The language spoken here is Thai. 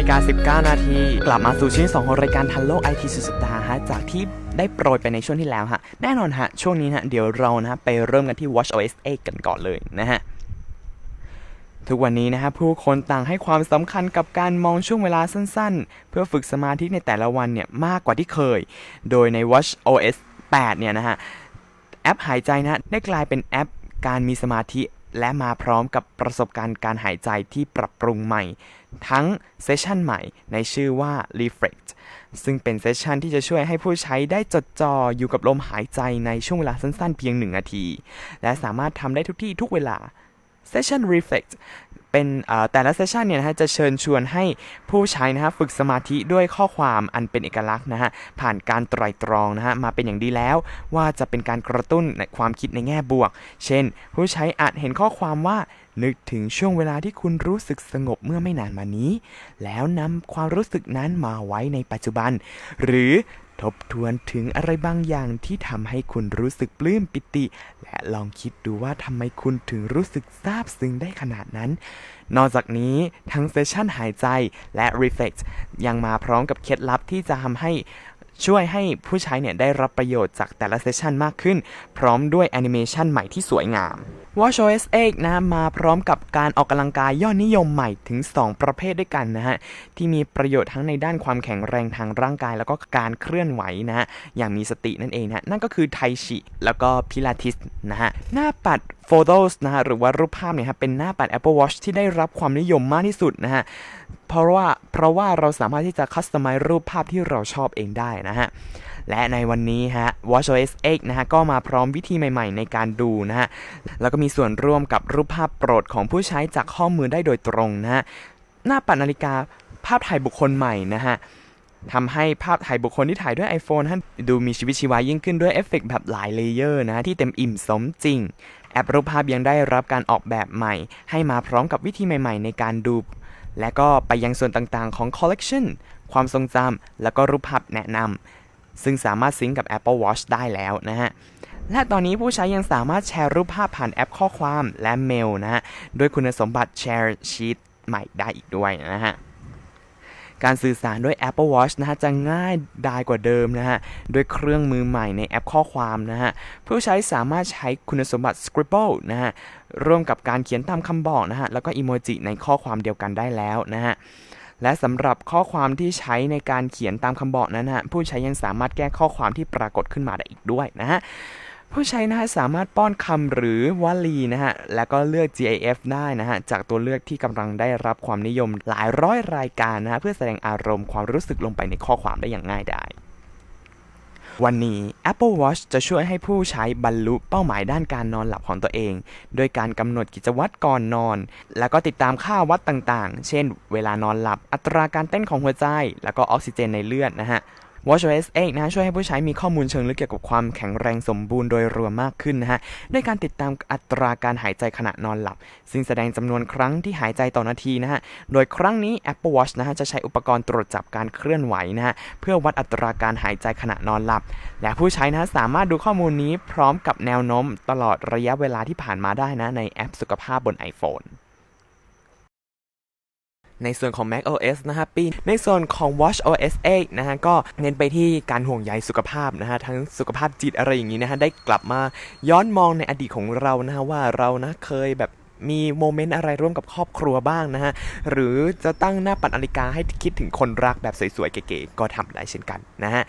ฬิกา 19 นาที กลับมาสู่ชิ้น2ของรายการทันโลกไอทีสุดสัปดาห์ฮะ จากที่ได้โปรยไปในช่วงที่แล้วฮะ แน่นอนฮะ ช่วงนี้ฮะ เดี๋ยวเรานะฮะไปเริ่มกันที่ WatchOS 8กันก่อนเลยนะฮะ ทุกวันนี้นะฮะ ผู้คนต่างให้ความสำคัญกับการมองช่วงเวลาสั้นๆ เพื่อฝึกสมาธิในแต่ละวันเนี่ย มากกว่าที่เคย โดยใน WatchOS 8 เนี่ยนะฮะ แอปหายใจนะฮะได้กลายเป็นแอปการมีสมาธิ และมาพร้อมกับประสบการณ์การหายใจที่ปรับปรุงใหม่ ทั้งเซสชันใหม่ในชื่อว่า Reflect ซึ่งเป็นเซสชันที่จะช่วยให้ผู้ใช้ได้จดจ่ออยู่กับลมหายใจในช่วงเวลาสั้นๆ เพียง 1 นาที และสามารถทำได้ทุกที่ทุกเวลา Session Reflect เป็นแต่ละเซสชันเนี่ยนะฮะจะเชิญชวนให้ผู้ใช้นะฮะฝึกสมาธิด้วยข้อความอันเป็นเอกลักษณ์นะฮะผ่านการไตรตรองนะฮะมาเป็นอย่างดีแล้ว ว่าจะเป็นการกระตุ้นในความคิดในแง่บวก เช่น ผู้ใช้อาจเห็นข้อความว่านึกถึงช่วงเวลาที่คุณรู้สึกสงบเมื่อไม่นานมานี้ แล้วนำความรู้สึกนั้นมาไว้ในปัจจุบัน หรือ ทบทวนถึงอะไรบางอย่างที่ทำให้คุณรู้สึกปลื้มปิติ และลองคิดดูว่าทำไมคุณถึงรู้สึกซาบซึ้งได้ขนาดนั้น นอกจากนี้ทั้งเซสชันหายใจและ Reflect ยังมาพร้อมกับเคล็ดลับที่จะทำให้ช่วยให้ผู้ใช้เนี่ยได้รับประโยชน์จากแต่ละเซสชันมากขึ้น พร้อมด้วยแอนิเมชันใหม่ที่สวยงาม WatchOS 8นะมาพร้อมกับการออกกำลังกายยอดนิยมใหม่ถึง 2 ประเภทด้วยกันนะฮะ ที่มีประโยชน์ทั้งในด้านความแข็งแรงทางร่างกาย แล้วก็การเคลื่อนไหวนะฮะ อย่างมีสตินั่นเองนะนั่นก็คือไทชิแล้วก็พิลาทิสนะฮะ หน้าปัด Photos นะฮะ หรือว่ารูปภาพเนี่ยฮะเป็นหน้าปัด Apple Watch ที่ได้รับความนิยมมากที่สุดนะฮะเพราะว่าเพราะว่าเราสามารถที่จะคัสตอมไมรูปภาพที่เราชอบเองได้นะฮะ และในวันนี้ฮะ WatchOS 8นะฮะก็มาพร้อมวิธีใหม่ๆ ในการดูนะฮะ แล้วก็มีส่วนร่วมกับรูปภาพโปรดของผู้ใช้จากข้อมือได้โดยตรงนะฮะ หน้าปัดนาฬิกาภาพถ่ายบุคคลใหม่นะฮะทำให้ภาพถ่ายบุคคลที่ถ่ายด้วย iPhone ท่านดูมีชีวิตชีวายิ่งขึ้นด้วยเอฟเฟกต์แบบหลายเลเยอร์นะที่เต็มอิ่มสมจริง แอปรูปภาพยังได้รับการออกแบบใหม่ ให้มาพร้อมกับวิธีใหม่ ๆ ในการดู และก็ไปยังส่วนต่างๆของ Collection ความทรงจำแล้วก็รูปภาพแนะนำ ซึ่งสามารถซิงกับ Apple Watch ได้แล้วนะฮะ และตอนนี้ผู้ใช้ยังสามารถแชร์รูปภาพผ่านแอปข้อความและเมลนะฮะ ด้วยคุณสมบัติ Share Sheet ใหม่ได้อีกด้วยนะฮะการสื่อสารด้วย Apple Watch นะฮะจะง่ายดายกว่าเดิมนะฮะด้วยเครื่องมือใหม่ในแอปข้อความนะฮะผู้ใช้สามารถใช้คุณสมบัติ Scribble นะฮะร่วมกับการเขียนตามคำบอกนะฮะแล้วก็อีโมจิในข้อความเดียวกันได้แล้วนะฮะ และสำหรับข้อความที่ใช้ในการเขียนตามคำบอกนั้นนะฮะผู้ใช้ยังสามารถแก้ข้อความที่ปรากฏขึ้นมาได้อีกด้วยนะฮะผู้ใช้นะฮะสามารถป้อนคำหรือวลีนะฮะแล้วก็เลือก GIF ได้นะฮะจากตัวเลือกที่กำลังได้รับความนิยมหลายร้อยรายการนะฮะเพื่อแสดงอารมณ์ความรู้สึกลงไปในข้อความได้อย่างง่ายดาย วันนี้ Apple Watch จะช่วยให้ผู้ใช้บรรลุเป้าหมายด้านการนอนหลับของตัวเอง โดยการกำหนดกิจวัตรก่อนนอน แล้วก็ติดตามค่าวัดต่างๆ เช่น เวลานอนหลับ อัตราการเต้นของหัวใจ แล้วก็ออกซิเจนในเลือดนะฮะ WatchOS 8นะช่วยให้ผู้ใช้มีข้อมูลเชิงลึกเกี่ยวกับความแข็งแรงสมบูรณ์โดยรวมมากขึ้นนะฮะด้วยการติดตามอัตราการหายใจขณะนอนหลับ ซึ่งแสดงจำนวนครั้งที่หายใจต่อนาทีนะฮะโดยครั้งนี้ Apple Watch นะฮะจะใช้อุปกรณ์ตรวจจับการเคลื่อนไหวนะฮะเพื่อวัดอัตราการหายใจขณะนอนหลับ และผู้ใช้นะฮะสามารถดูข้อมูลนี้พร้อมกับแนวโน้มตลอดระยะเวลาที่ผ่านมาได้นะในแอปสุขภาพบน iPhone ในส่วนของ Mac OS นะฮะปีในส่วนของ Watch OS 8นะฮะก็เน้นไปที่การห่วงใยสุขภาพนะฮะทั้งสุขภาพจิตอะไรอย่างนี้นะฮะได้กลับมาย้อนมองในอดีตของเรานะฮะว่าเรานะเคยแบบมีโมเมนต์อะไรร่วมกับครอบครัวบ้างนะฮะ หรือจะตั้งหน้าปัดนาฬิกาให้คิดถึงคนรักแบบสวยๆ เก๋ๆก็ทำได้เช่นกันนะฮะ